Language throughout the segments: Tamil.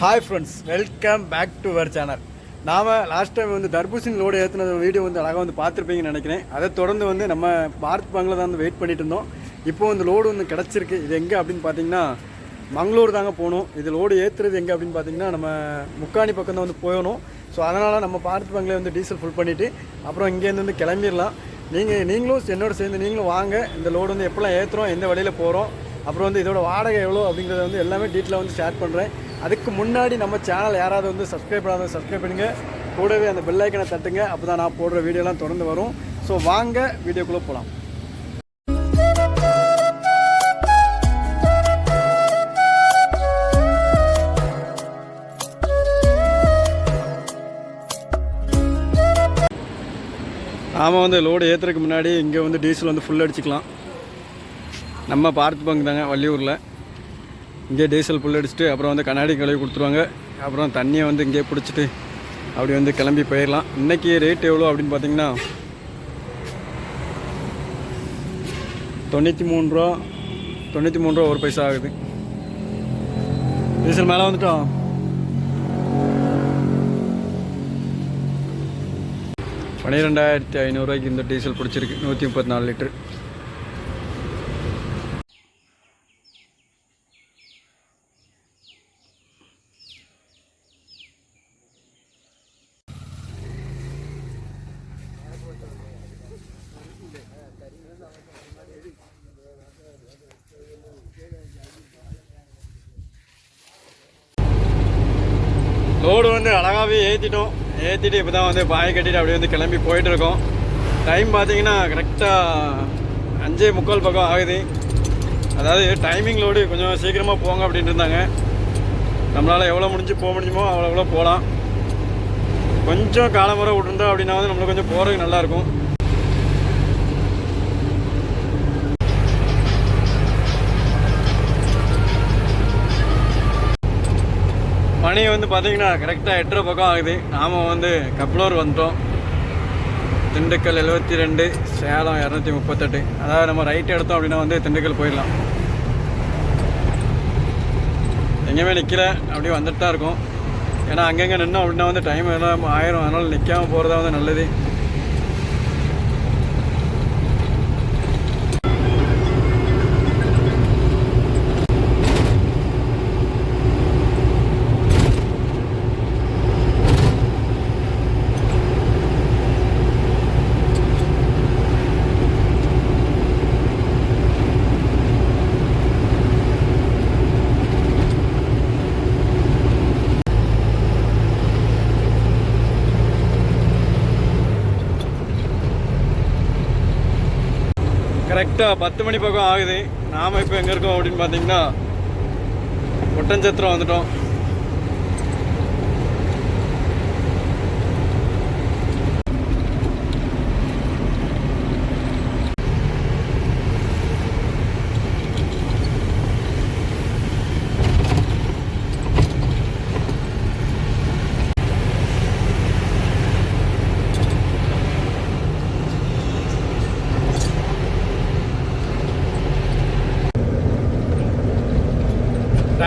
Hi friends welcome back to our channel நாம் லாஸ்ட் டைம் வந்து தர்பூசணி லோடு ஏற்றின வீடியோ வந்து அழகாக வந்து பார்த்துருப்பீங்கன்னு நினைக்கிறேன். அதை தொடர்ந்து வந்து நம்ம பாரத் பங்கில் தான் வந்து வெயிட் பண்ணிட்டு இருந்தோம். இப்போ வந்து லோடு வந்து கிடச்சிருக்கு. இது எங்கே அப்படின்னு பார்த்தீங்கன்னா மங்களூர் தாங்க போகணும். இது லோடு ஏற்றுறது எங்கே அப்படின்னு பார்த்தீங்கன்னா நம்ம முக்காணி பக்கம் தான் வந்து போகணும். ஸோ அதனால் நம்ம பாரத் பங்கில் வந்து டீசல் ஃபுல் பண்ணிவிட்டு அப்புறம் இங்கேருந்து வந்து கிளம்பிடலாம். நீங்கள் நீங்களும் என்னோட சேர்ந்து நீங்களும் வாங்க. இந்த லோடு வந்து எப்போல்லாம் ஏற்றுறோம் எந்த வழியில் போகிறோம் அப்புறம் வந்து இதோட வாடகை எவ்வளோ அப்படிங்கிறத வந்து எல்லாமே டீட்டெயிலாக வந்து ஷேர் பண்ணுறேன் அதுக்கு முன்னாடி நம்ம சேனல் யாராவது வந்து சப்ஸ்கிரைப் பண்ணாத சப்ஸ்கிரைப் பண்ணுங்க. கூடவே அந்த பெல் ஐக்கனை தட்டுங்க. அப்போ தான் நான் போடுற வீடியோலாம் தொடர்ந்து வரும். ஸோ வாங்க வீடியோக்குள்ளே போகலாம் நாம் வந்து லோடு ஏற்றுறதுக்கு முன்னாடி இங்கே வந்து டீசல் வந்து ஃபுல் அடிச்சுக்கலாம். நம்ம பார்த்து பங்கு தாங்க வள்ளியூரில். இங்கே டீசல் புல் அடிச்சுட்டு அப்புறம் வந்து கண்ணாடி கழுவி கொடுத்துருவாங்க. அப்புறம் தண்ணியை வந்து இங்கே பிடிச்சிட்டு அப்படி வந்து கிளம்பி போயிடலாம். இன்றைக்கி ரேட் எவ்வளோ அப்படின்னு பார்த்தீங்கன்னா தொண்ணூற்றி மூணு ரூபா தொண்ணூற்றி மூணு ரூபா ஒரு பைசா ஆகுது. டீசல் மேலே வந்துட்டோம் பன்னிரெண்டாயிரத்தி ஐநூறுரூவாய்க்கு இந்த டீசல் பிடிச்சிருக்கு. நூற்றி முப்பத்தி நாலு லிட்டரு லோடு வந்து அழகாகவே ஏற்றிட்டோம் ஏற்றிட்டு இப்போ தான் வந்து பாய் கட்டிட்டு அப்படியே வந்து கிளம்பி போயிட்டுருக்கோம் டைம் பார்த்தீங்கன்னா கரெக்டாக அஞ்சே முக்கால் பக்கம் ஆகுது. அதாவது டைமிங் லோடு கொஞ்சம் சீக்கிரமாக போங்க அப்படின்ட்டு இருந்தாங்க. நம்மளால் எவ்வளோ முடிஞ்சு போக முடியுமோ அவ்வளோ எவ்வளோ போகலாம் கொஞ்சம் காலமுறை விட்டுருந்தோம் அப்படின்னா வந்து நம்மளுக்கு கொஞ்சம் போகிறதுக்கு நல்லாயிருக்கும் மணி வந்து பார்த்தீங்கன்னா கரெக்டாக எட்டரை பக்கம் ஆகுது. நாம் வந்து கப்ளூர் வந்துட்டோம். திண்டுக்கல் எழுபத்தி ரெண்டு சேலம் இரநூத்தி முப்பத்தெட்டு அதாவது நம்ம ரைட் எடுத்தோம் அப்படின்னா வந்து திண்டுக்கல் போயிடலாம். எங்கேயுமே நிற்கல அப்படியே வந்துட்டு தான் இருக்கும். ஏன்னா அங்கங்கே நின்னோம் அப்படின்னா வந்து டைம் எல்லாம் ஆயிரும். அதனால் நிற்காம போகிறதா வந்து நல்லது. கரெக்டாக பத்து மணி பக்கம் ஆகுது. நாம் இப்போ எங்கே இருக்கோம் அப்படின்னு பார்த்தீங்கன்னா ஒட்டஞ்சத்திரம் வந்துட்டோம்.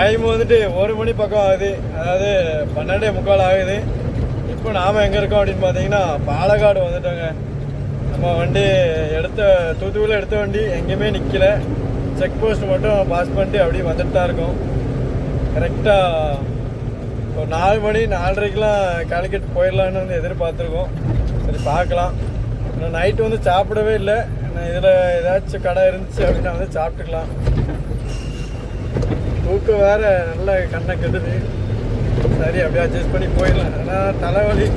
டைம் வந்துட்டு ஒரு மணி பக்கம் ஆகுது. அதாவது பன்னெண்டே முக்கால் ஆகுது. இப்போ நாம் எங்கே இருக்கோம் அப்படின்னு பார்த்தீங்கன்னா பாலக்காடு வந்துட்டோங்க. நம்ம வண்டி எடுத்த தூத்துக்குடியில் எடுத்த வண்டி எங்கேயுமே நிற்கல செக் போஸ்ட் மட்டும் பாஸ் பண்ணிட்டு அப்படியே வந்துட்டு தான் இருக்கோம். கரெக்டாக ஒரு நாலு மணி நாலரைக்கெலாம் காலிக்கட் போயிடலான்னு வந்து எதிர்பார்த்துருக்கோம். சரி பார்க்கலாம். இன்னும் நைட்டு வந்து சாப்பிடவே இல்லை. இதில் ஏதாச்சும் கடை இருந்துச்சு அப்படின்னா வந்து சாப்பிட்டுக்கலாம். தூக்கம் வேற நல்ல கண்ணை கெடுது. சரி அப்படியே அட்ஜஸ்ட் பண்ணி போயிடலாம். ஆனால் தலைவலி.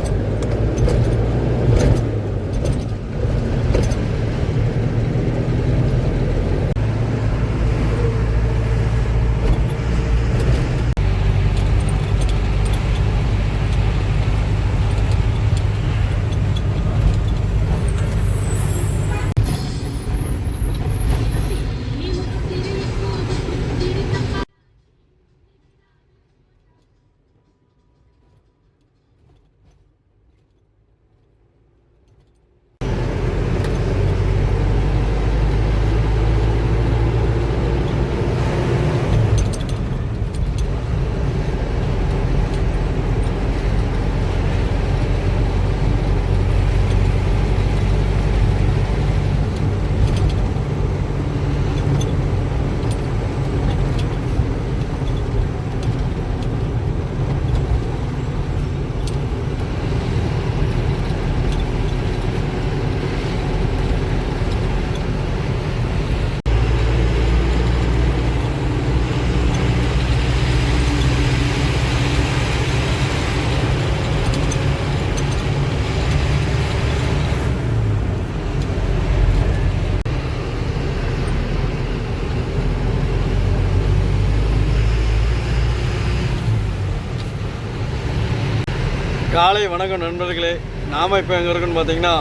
காலை வணக்கம் நண்பர்களே. நாம் இப்போ எங்கே இருக்குன்னு பார்த்தீங்கன்னா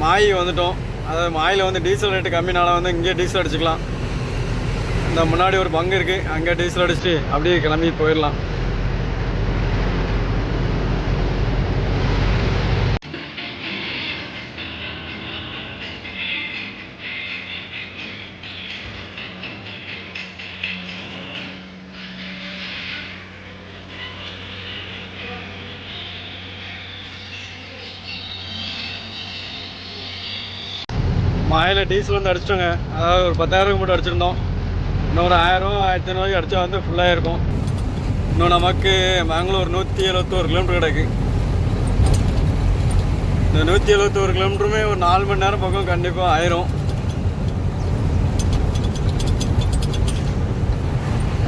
மாயி வந்துட்டோம். அதாவது மாயில் வந்து டீசல் ரேட்டு கம்மினால வந்து இங்கேயே டீசல் அடிச்சுக்கலாம். இந்த முன்னாடி ஒரு பங்கு இருக்குது அங்கே டீசல் அடிச்சுட்டு அப்படியே கிளம்பி போயிடலாம். மாயில் டீசல் வந்து அடிச்சிட்டோங்க. அதாவது ஒரு பத்தாயிரம் மட்டும் அடிச்சிருந்தோம். இன்னும் ஒரு ஆயிரம் ஆயிரத்தி ஐநூறுக்கு அடித்தா வந்து ஃபுல்லாக இருக்கும். இன்னும் நமக்கு பெங்களூர் நூற்றி எழுபத்தோரு கிலோமீட்டர் கிடக்கு. இந்த நூற்றி எழுபத்தோரு கிலோமீட்டருமே ஒரு நாலு மணி நேரம் பக்கம் கண்டிப்பாக ஆயிரும்.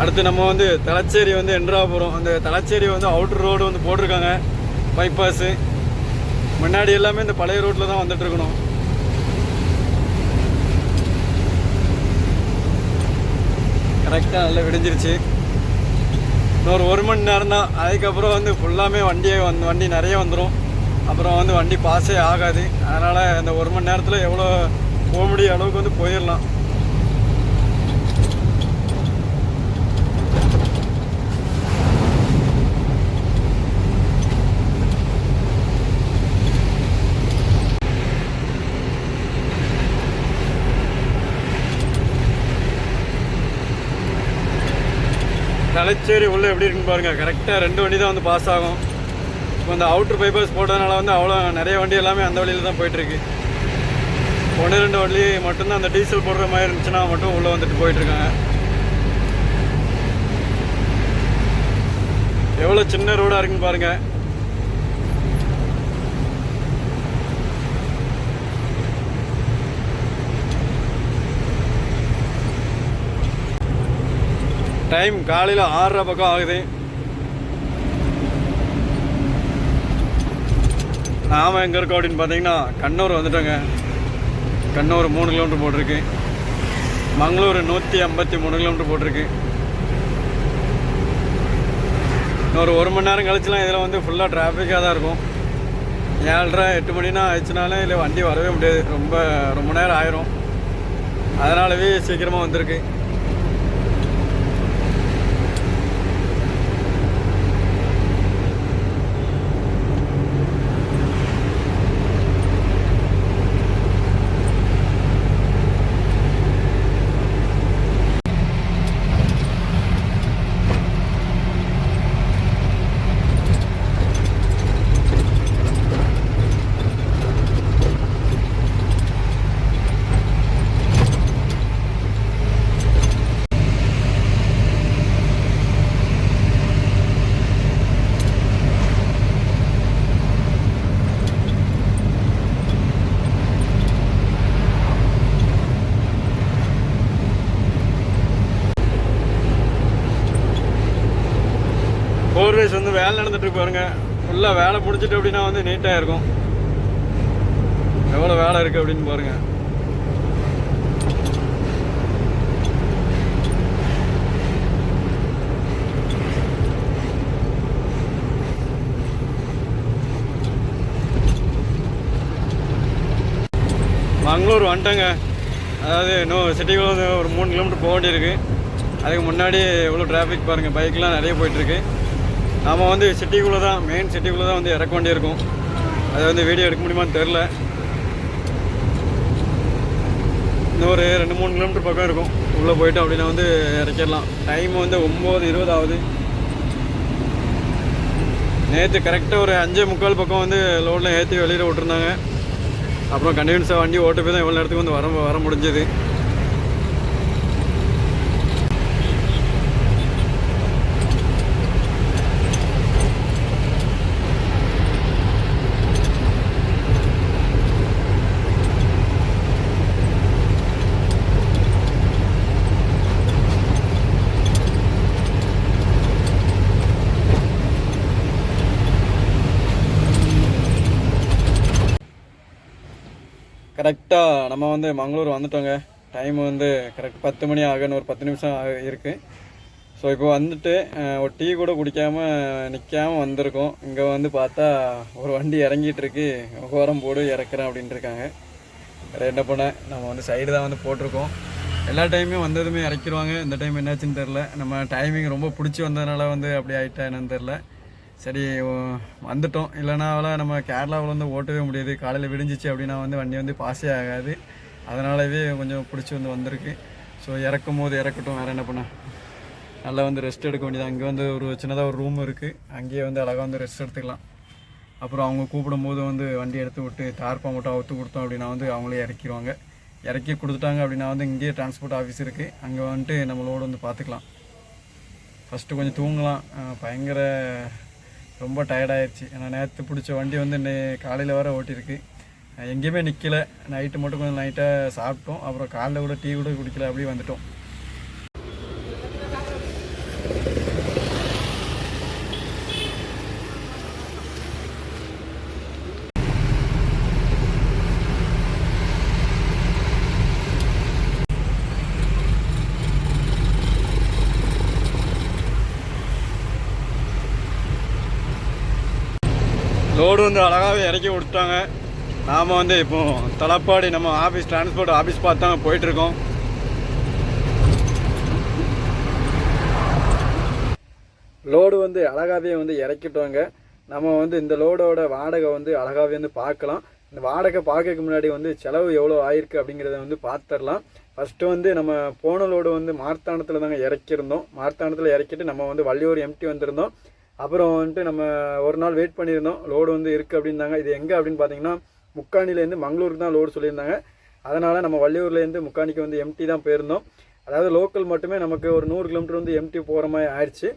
அடுத்து நம்ம வந்து தலச்சேரி வந்து என்ட்ரா போகிறோம் அந்த தலச்சேரி வந்து அவுட்டர் ரோடு வந்து போட்டிருக்காங்க. பைபாஸு முன்னாடி எல்லாமே இந்த பழைய ரோட்டில் தான் வந்துட்டு கரெக்டாக நல்லா விடிஞ்சிருச்சு. இன்னொரு ஒரு மணி நேரம் தான் அதுக்கப்புறம் வந்து ஃபுல்லாமே வண்டியே வந்து வண்டி நிறைய வந்துடும் அப்புறம் வந்து வண்டி பாஸே ஆகாது. அதனால் அந்த ஒரு மணி நேரத்தில் எவ்வளோ போக முடிய அளவுக்கு வந்து போயிடலாம். தலைச்சேரி உள்ளே எப்படி இருக்குன்னு பாருங்கள் கரெக்டாக ரெண்டு வண்டி தான் வந்து பாஸ் ஆகும். இப்போ இந்த அவுட்ரு பைபாஸ் போட்டதுனால வந்து அவ்வளோ நிறைய வண்டி எல்லாமே அந்த வழியில் தான் போயிட்டுருக்கு. ஒன்று ரெண்டு வண்டி மட்டும்தான் அந்த டீசல் போடுற மாதிரி இருந்துச்சுன்னா மட்டும் உள்ளே வந்துட்டு போயிட்டுருக்காங்க. எவ்வளோ சின்ன ரோடாக இருக்குன்னு பாருங்கள் டைம் காலையில் ஆறரை பக்கம் ஆகுது. நாம் எங்கே இருக்கோம் அப்படின்னு பார்த்தீங்கன்னா கண்ணூர் வந்துட்டோங்க. கண்ணூர் மூணு கிலோமீட்டர் போட்டிருக்கு. மங்களூர் நூற்றி ஐம்பத்தி மூணு கிலோமீட்டர் போட்டிருக்கு. இன்னொரு ஒரு மணி நேரம் கழிச்சுலாம் இதில் வந்து ஃபுல்லாக டிராஃபிக்காக தான் இருக்கும். ஏழரை எட்டு மணினா ஆயிடுச்சுனாலே இல்லை வண்டி வரவே முடியாது. ரொம்ப ரொம்ப நேரம் ஆயிரும். அதனாலவே சீக்கிரமாக வந்திருக்கு ஃபோர்வேஸ் வந்து வேலை நடந்துட்டு பாருங்க. ஃபுல்லாக வேலை பிடிச்சிட்டு அப்படின்னா வந்து நீட்டாக இருக்கும். எவ்வளோ வேலை இருக்குது அப்படின்னு பாருங்க. மங்களூர் வந்துட்டேங்க. அதாவது இன்னும் சிட்டிக்குள்ளே ஒரு மூணு கிலோமீட்டர் போக வேண்டியிருக்கு. அதுக்கு முன்னாடி எவ்வளோ டிராஃபிக் பாருங்கள் பைக்லாம் நிறைய போயிட்டுருக்கு நாம் வந்து சிட்டிக்குள்ளே தான் மெயின் சிட்டிக்குள்ளே தான் வந்து இறக்க வேண்டியிருக்கும். அதை வந்து வீடியோ எடுக்க முடியுமான்னு தெரில இன்னும் ஒரு ரெண்டு மூணு கிலோமீட்டர் பக்கம் இருக்கும். உள்ளே போயிட்டு அப்படின்னா வந்து இறக்கிடலாம். டைம் வந்து ஒம்பது இருபது ஆகுது. நேற்று கரெக்டாக ஒரு அஞ்சே முக்கால் பக்கம் வந்து லோடில் ஏற்றி வெளியில் விட்டுருந்தாங்க. அப்புறம் கண்டினியூஸாக வண்டி ஓட்டு போய் தான் இவ்வளோ நேரத்துக்கு வந்து வர வர முடிஞ்சது. கரெக்டாக நம்ம வந்து மங்களூர் வந்துட்டோங்க. டைம் வந்து கரெக்ட் பத்து மணி ஆகணும் ஒரு பத்து நிமிஷம் ஆக இருக்குது ஸோ இப்போ வந்துட்டு ஒரு டீ கூட குடிக்காமல் நிற்காம வந்திருக்கோம். இங்கே வந்து பார்த்தா ஒரு வண்டி இறங்கிட்டு இருக்கு ஓரம் போடு இறக்குறேன் அப்படின்ட்டு இருக்காங்க. வேறு என்ன பண்ண? நம்ம வந்து சைடு தான் வந்து போட்டிருக்கோம். எல்லா டைமே வந்ததுமே இறக்கிடுவாங்க. இந்த டைம் என்னாச்சுன்னு தெரில நம்ம டைமிங் ரொம்ப பிடிச்சி வந்ததுனால வந்து அப்படி ஆயிட்டா என்னன்னு தெரில சரி வந்துட்டோம். இல்லைனா அவளை நம்ம கேரளாவில் வந்து ஓட்டவே முடியாது. காலையில் விடிஞ்சிச்சு அப்படின்னா வந்து வண்டி வந்து பாஸே ஆகாது. அதனாலவே கொஞ்சம் பிடிச்சி வந்து வந்திருக்கு. ஸோ இறக்கும் போது இறக்கட்டும். வேறு என்ன பண்ண? நல்லா வந்து ரெஸ்ட் எடுக்க வேண்டியது அங்கே வந்து ஒரு சின்னதாக ஒரு ரூம் இருக்குது அங்கேயே வந்து அழகாக வந்து ரெஸ்ட் எடுத்துக்கலாம். அப்புறம் அவங்க கூப்பிடும் போது வந்து வண்டி எடுத்து விட்டு தார்ப்பா மட்டும் அவுத்து கொடுத்தோம் அப்படின்னா வந்து அவங்களே இறக்கிடுவாங்க இறக்கி கொடுத்துட்டாங்க அப்படின்னா வந்து இங்கேயே டிரான்ஸ்போர்ட் ஆஃபீஸ் இருக்குது அங்கே வந்துட்டு நம்மளோட வந்து பார்த்துக்கலாம் ஃபஸ்ட்டு கொஞ்சம் தூங்கலாம். பயங்கர ரொம்ப டயர்டாயிருச்சு ஏன்னா நேற்று பிடிச்ச வண்டி வந்து இன்னை காலையில் வர ஓட்டியிருக்கு. எங்கேயுமே நிற்கலை நைட்டு மட்டும் கொஞ்சம் நைட்டாக சாப்பிட்டோம். அப்புறம் காலைல கூட டீ கூட குடிக்கல. அப்படியே வந்துட்டோம் லோடு வந்து அழகாகவே இறக்கி விட்டுட்டாங்க. நாம் வந்து இப்போ தலப்பாடி நம்ம ஆஃபீஸ் டிரான்ஸ்போர்ட் ஆஃபீஸ் பார்த்து தான் போயிட்டுருக்கோம். லோடு வந்து அழகாவே வந்து இறக்கிட்டோங்க. நம்ம வந்து இந்த லோடோட வாடகை வந்து அழகாவே வந்து பார்க்கலாம். இந்த வாடகை பார்க்கறதுக்கு முன்னாடி வந்து செலவு எவ்வளோ ஆயிருக்கு அப்படிங்கிறத வந்து பார்த்துடலாம். ஃபஸ்ட்டு வந்து நம்ம போன லோடு வந்து மார்த்தாண்டத்தில் தாங்க இறக்கியிருந்தோம். மார்த்தாண்டத்தில் இறக்கிட்டு நம்ம வந்து வள்ளியூர் எம்டி வந்திருந்தோம். அப்புறம் வந்துட்டு நம்ம ஒரு நாள் வெயிட் பண்ணியிருந்தோம். லோடு வந்து இருக்குது அப்படின்னாங்க. இது எங்கே அப்படின்னு பார்த்தீங்கன்னா முக்காணிலேருந்து மங்களூருக்கு தான் லோடு சொல்லியிருந்தாங்க. அதனால் நம்ம வள்ளியூர்லேருந்து முக்காணிக்கு வந்து எம்டி தான் போயிருந்தோம். அதாவது லோக்கல் மட்டுமே நமக்கு ஒரு நூறு கிலோமீட்டர் வந்து எம்டி போகிற மாதிரி ஆயிடுச்சு.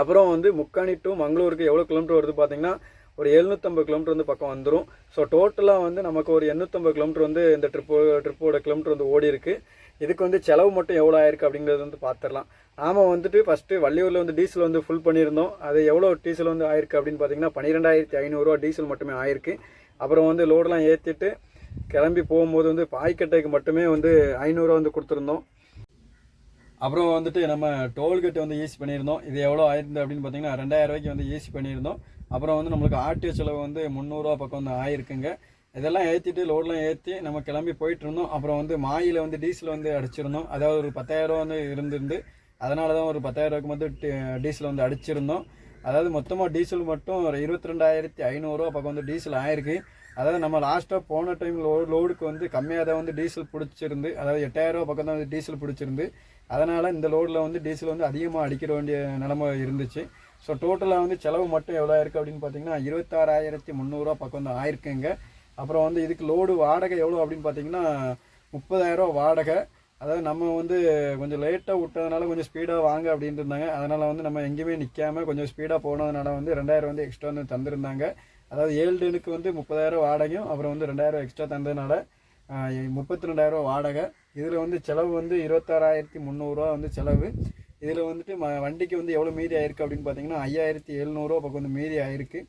அப்புறம் வந்து முக்காணி டு மங்களூருக்கு எவ்வளோ கிலோமீட்டர் வருது பார்த்தீங்கன்னா ஒரு எழுநூற்றம்பது கிலோமீட்டர் வந்து பக்கம் வந்துடும் ஸோ டோட்டலாக வந்து நமக்கு ஒரு எண்ணூற்றம்பது கிலோமீட்டர் வந்து இந்த ட்ரிப்போ ட்ரிப்போட கிலோமீட்டர் வந்து ஓடி இருக்கு. இதுக்கு வந்து செலவு மட்டும் எவ்வளோ ஆயிருக்கு அப்படிங்கிறது வந்து பார்த்துடலாம் நாம் வந்துட்டு ஃபஸ்ட்டு வள்ளியூரில் வந்து டீசல் வந்து ஃபுல் பண்ணியிருந்தோம். அது எவ்வளோ டீசல் வந்து ஆயிருக்கு அப்படின்னு பார்த்தீங்கன்னா பன்னிரெண்டாயிரத்தி ஐநூறுரூவா டீசல் மட்டுமே ஆயிருக்கு. அப்புறம் வந்து லோடெலாம் ஏற்றிட்டு கிளம்பி போகும்போது வந்து பாய்க்கட்டைக்கு மட்டுமே வந்து ஐநூறுரூவா வந்து கொடுத்துருந்தோம். அப்புறம் வந்துட்டு நம்ம டோல்கேட் வந்து ஈஸி பண்ணியிருந்தோம். இது எவ்வளோ ஆயிருந்தது அப்படின்னு பார்த்தீங்கன்னா ரெண்டாயிரம் ரூபாய்க்கு வந்து ஈஸி பண்ணியிருந்தோம். அப்புறம் வந்து நம்மளுக்கு ஆர்டிஓ செலவு வந்து முந்நூறுரூவா பக்கம் வந்து ஆயிருக்குங்க. இதெல்லாம் ஏற்றிட்டு லோடெலாம் ஏற்றி நம்ம கிளம்பி போயிட்டு இருந்தோம் அப்புறம் வந்து மாயில் வந்து டீசல் வந்து அடிச்சிருந்தோம். அதாவது ஒரு பத்தாயிரரூவா வந்து இருந்திருந்து அதனால தான் ஒரு பத்தாயிரரூவாக்கு மட்டும் டீசல் வந்து அடிச்சிருந்தோம். அதாவது மொத்தமாக டீசல் மட்டும் ஒரு இருபத்தி ரெண்டாயிரத்தி ஐநூறுரூவா பக்கம் வந்து டீசல் ஆயிருக்கு. அதாவது நம்ம லாஸ்ட்டாக போன டைம் லோ லோடுக்கு வந்து கம்மியாக தான் வந்து டீசல் பிடிச்சிருந்து அதாவது எட்டாயிரரூபா பக்கம் தான் வந்து டீசல் பிடிச்சிருந்து அதனால் இந்த லோடில் வந்து டீசல் வந்து அதிகமாக அடிக்கிற வேண்டிய நிலமை இருந்துச்சு. ஸோ டோட்டலாக வந்து செலவு மட்டும் எவ்வளோ இருக்குது அப்படின்னு பார்த்தீங்கன்னா இருபத்தாறாயிரத்தி முந்நூறுரூவா பக்கம் வந்து ஆயிருக்குங்க. அப்புறம் வந்து இதுக்கு லோடு வாடகை எவ்வளோ அப்படின்னு பார்த்தீங்கன்னா முப்பதாயிரரூவா வாடகை. அதாவது நம்ம வந்து கொஞ்சம் லேட்டாக விட்டதுனால கொஞ்சம் ஸ்பீடாக வாங்க அப்படின்ட்டு இருந்தாங்க. அதனால் வந்து நம்ம எங்கேயுமே நிற்காம கொஞ்சம் ஸ்பீடாக போனதுனால வந்து ரெண்டாயிரம் வந்து எக்ஸ்ட்ரா வந்து தந்திருந்தாங்க. அதாவது ஏழு டெனுக்கு வந்து முப்பதாயிரம் வாடகையும் அப்புறம் வந்து ரெண்டாயிரம் எக்ஸ்ட்ரா தந்ததுனால முப்பத்தி ரெண்டாயிரரூவா வாடகை. இதில் வந்து செலவு வந்து இருபத்தாறாயிரத்தி முந்நூறுரூவா வந்து செலவு. இதில் வந்துட்டு ம வண்டிக்கு வந்து எவ்வளோ மீதி ஆயிருக்கு அப்படின்னு பார்த்தீங்கன்னா ஐயாயிரத்தி எழுநூறுவா பக்கம் வந்து மீதி ஆயிருக்கு.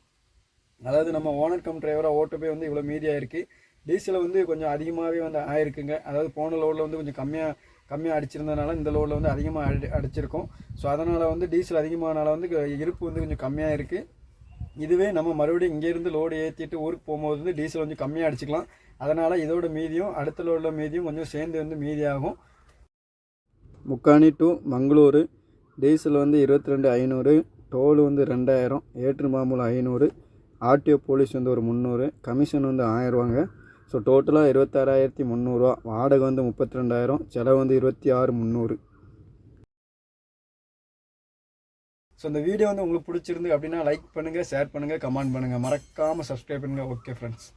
அதாவது நம்ம ஓனர் கம் டிரைவராக ஓட்டப்பே வந்து இவ்வளோ மீதி ஆயிருக்கு. டீசல் வந்து கொஞ்சம் அதிகமாகவே வந்து ஆயிருக்குங்க. அதாவது போன லோடில் வந்து கொஞ்சம் கம்மியாக கம்மியாக அடிச்சிருந்ததுனால இந்த லோடில் வந்து அதிகமாக அடி அடிச்சிருக்கோம். ஸோ அதனால் வந்து டீசல் அதிகமானால வந்து இருப்பு வந்து கொஞ்சம் கம்மியாக இருக்குது இதுவே நம்ம மறுபடியும் இங்கேருந்து லோடு ஏற்றிட்டு ஊருக்கு போகும்போது வந்து டீசல் கொஞ்சம் கம்மியாக அடிச்சுக்கலாம். அதனால் இதோட மீதியும் அடுத்த லோடில் மீதியும் கொஞ்சம் சேர்ந்து வந்து மீதியாகும். முக்காணி டு மங்களூரு. டீசல் வந்து இருபத்தி ரெண்டு ஐநூறு டோல் வந்து ரெண்டாயிரம் ஏற்று மாமூல் ஐநூறு ஆர்டிஓ போலீஸ் வந்து ஒரு முந்நூறு கமிஷன் வந்து ஆயிரரூவாங்க ஸோ டோட்டலாக இருபத்தாறாயிரத்தி முந்நூறுரூவா வாடகை வந்து முப்பத்தி ரெண்டாயிரம் செலவு வந்து இருபத்தி ஆறு முந்நூறு. ஸோ இந்த வீடியோ வந்து உங்களுக்கு பிடிச்சிருந்து அப்படின்னா லைக் பண்ணுங்கள் ஷேர் பண்ணுங்கள் கமெண்ட் பண்ணுங்கள் மறக்காமல் சப்ஸ்கிரைப் பண்ணுங்கள் ஓகே ஃப்ரெண்ட்ஸ்